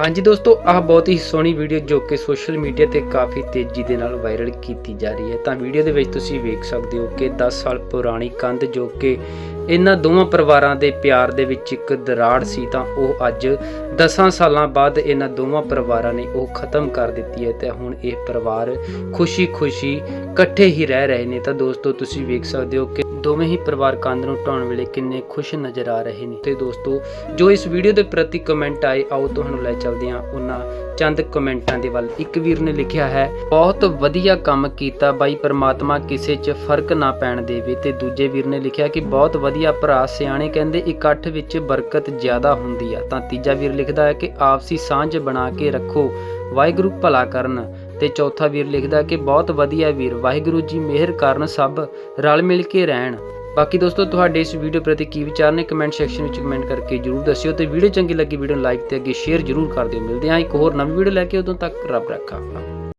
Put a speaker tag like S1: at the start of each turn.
S1: ਹਾਂਜੀ ਦੋਸਤੋ, ਆਹ ਬਹੁਤ ਹੀ ਸੋਹਣੀ ਵੀਡੀਓ ਜੋ ਕਿ ਸੋਸ਼ਲ ਮੀਡੀਆ ਤੇ ਕਾਫੀ ਤੇਜ਼ੀ ਦੇ ਨਾਲ ਵਾਇਰਲ ਕੀਤੀ ਜਾ ਰਹੀ ਹੈ। ਤਾਂ ਵੀਡੀਓ ਦੇ ਵਿੱਚ ਤੁਸੀਂ ਵੇਖ ਸਕਦੇ ਹੋ ਕਿ 10 ਸਾਲ ਪੁਰਾਣੀ ਕੰਧ ਜੋ ਕਿ ਇਹਨਾਂ ਦੋਵਾਂ ਪਰਿਵਾਰਾਂ ਦੇ ਪਿਆਰ ਦੇ ਵਿੱਚ ਇੱਕ ਦਰਾੜ ਸੀ ਤਾਂ ਉਹ ਅੱਜ 10 ਸਾਲਾਂ ਬਾਅਦ ਇਹਨਾਂ ਦੋਵਾਂ ਪਰਿਵਾਰਾਂ ਨੇ ਉਹ ਖਤਮ ਕਰ ਦਿੱਤੀ ਹੈ ਤੇ ਹੁਣ ਇਹ ਪਰਿਵਾਰ ਖੁਸ਼ੀ-ਖੁਸ਼ੀ ਇਕੱਠੇ ਹੀ ਰਹਿ ਰਹੇ ਨੇ। ਤਾਂ ਦੋਸਤੋ, ਤੁਸੀਂ ਵੇਖ ਸਕਦੇ ਹੋ ਕਿ ਦੋਵੇਂ ਹੀ ਪਰਿਵਾਰ ਕੰਧ ਨੂੰ ਢਾਉਣ ਵੇਲੇ ਕਿੰਨੇ ਖੁਸ਼ ਨਜ਼ਰ ਆ ਰਹੇ ਨੇ। ਤੇ ਦੋਸਤੋ, ਜੋ ਇਸ ਵੀਡੀਓ ਦੇ ਪ੍ਰਤੀ ਕਮੈਂਟ ਆਏ, ਆਓ ਤੁਹਾਨੂੰ ਲੈ ਚੱਲਦੇ ਹਾਂ ਉਹਨਾਂ ਚੰਦ ਕਮੈਂਟਾਂ ਦੇ ਵੱਲ। ਇੱਕ ਵੀਰ ਨੇ ਲਿਖਿਆ ਹੈ, ਬਹੁਤ ਵਧੀਆ ਕੰਮ ਕੀਤਾ ਬਾਈ, ਪਰਮਾਤਮਾ ਕਿਸੇ 'ਚ ਫ਼ਰਕ ਨਾ ਪੈਣ ਦੇਵੇ। ਤੇ ਦੂਜੇ ਵੀਰ ਨੇ ਲਿਖਿਆ ਕਿ ਬਹੁਤ ਵਧੀਆ ਭਰਾ ਸਿਆਣੇ ਕਹਿੰਦੇ ਇਕੱਠ ਵਿੱਚ ਬਰਕਤ ਜ਼ਿਆਦਾ ਹੁੰਦੀ ਆ। ਤਾਂ ਤੀਜਾ ਵੀਰ ਲਿਖਦਾ ਹੈ ਕਿ ਆਪਸੀ ਸਾਂਝ ਬਣਾ ਕੇ ਰੱਖੋ, ਵਾਹਿਗੁਰੂ ਭਲਾ ਕਰਨ। ਤੇ ਚੌਥਾ ਵੀਰ ਲਿਖਦਾ ਕਿ ਬਹੁਤ ਵਧੀਆ ਵੀਰ, ਵਾਹਿਗੁਰੂ ਜੀ ਮਿਹਰ ਕਰਨ, ਸਭ ਰਲ ਮਿਲ ਕੇ ਰਹਿਣ। ਬਾਕੀ ਦੋਸਤੋ, ਤੁਹਾਡੇ ਇਸ ਵੀਡੀਓ ਪ੍ਰਤੀ ਕੀ ਵਿਚਾਰ ਨੇ ਕਮੈਂਟ ਸੈਕਸ਼ਨ ਵਿੱਚ ਕਮੈਂਟ ਕਰਕੇ ਜਰੂਰ ਦੱਸਿਓ ਤੇ ਵੀਡੀਓ ਚੰਗੀ ਲੱਗੀ ਵੀਡੀਓ ਨੂੰ ਲਾਈਕ ਤੇ ਅੱਗੇ ਸ਼ੇਅਰ ਜਰੂਰ ਕਰ ਦਿਓ। ਮਿਲਦੇ ਹਾਂ ਇੱਕ ਹੋਰ ਨਵੀਂ ਵੀਡੀਓ ਲੈ ਕੇ, ਉਦੋਂ ਤੱਕ ਰੱਬ ਰੱਖਾ।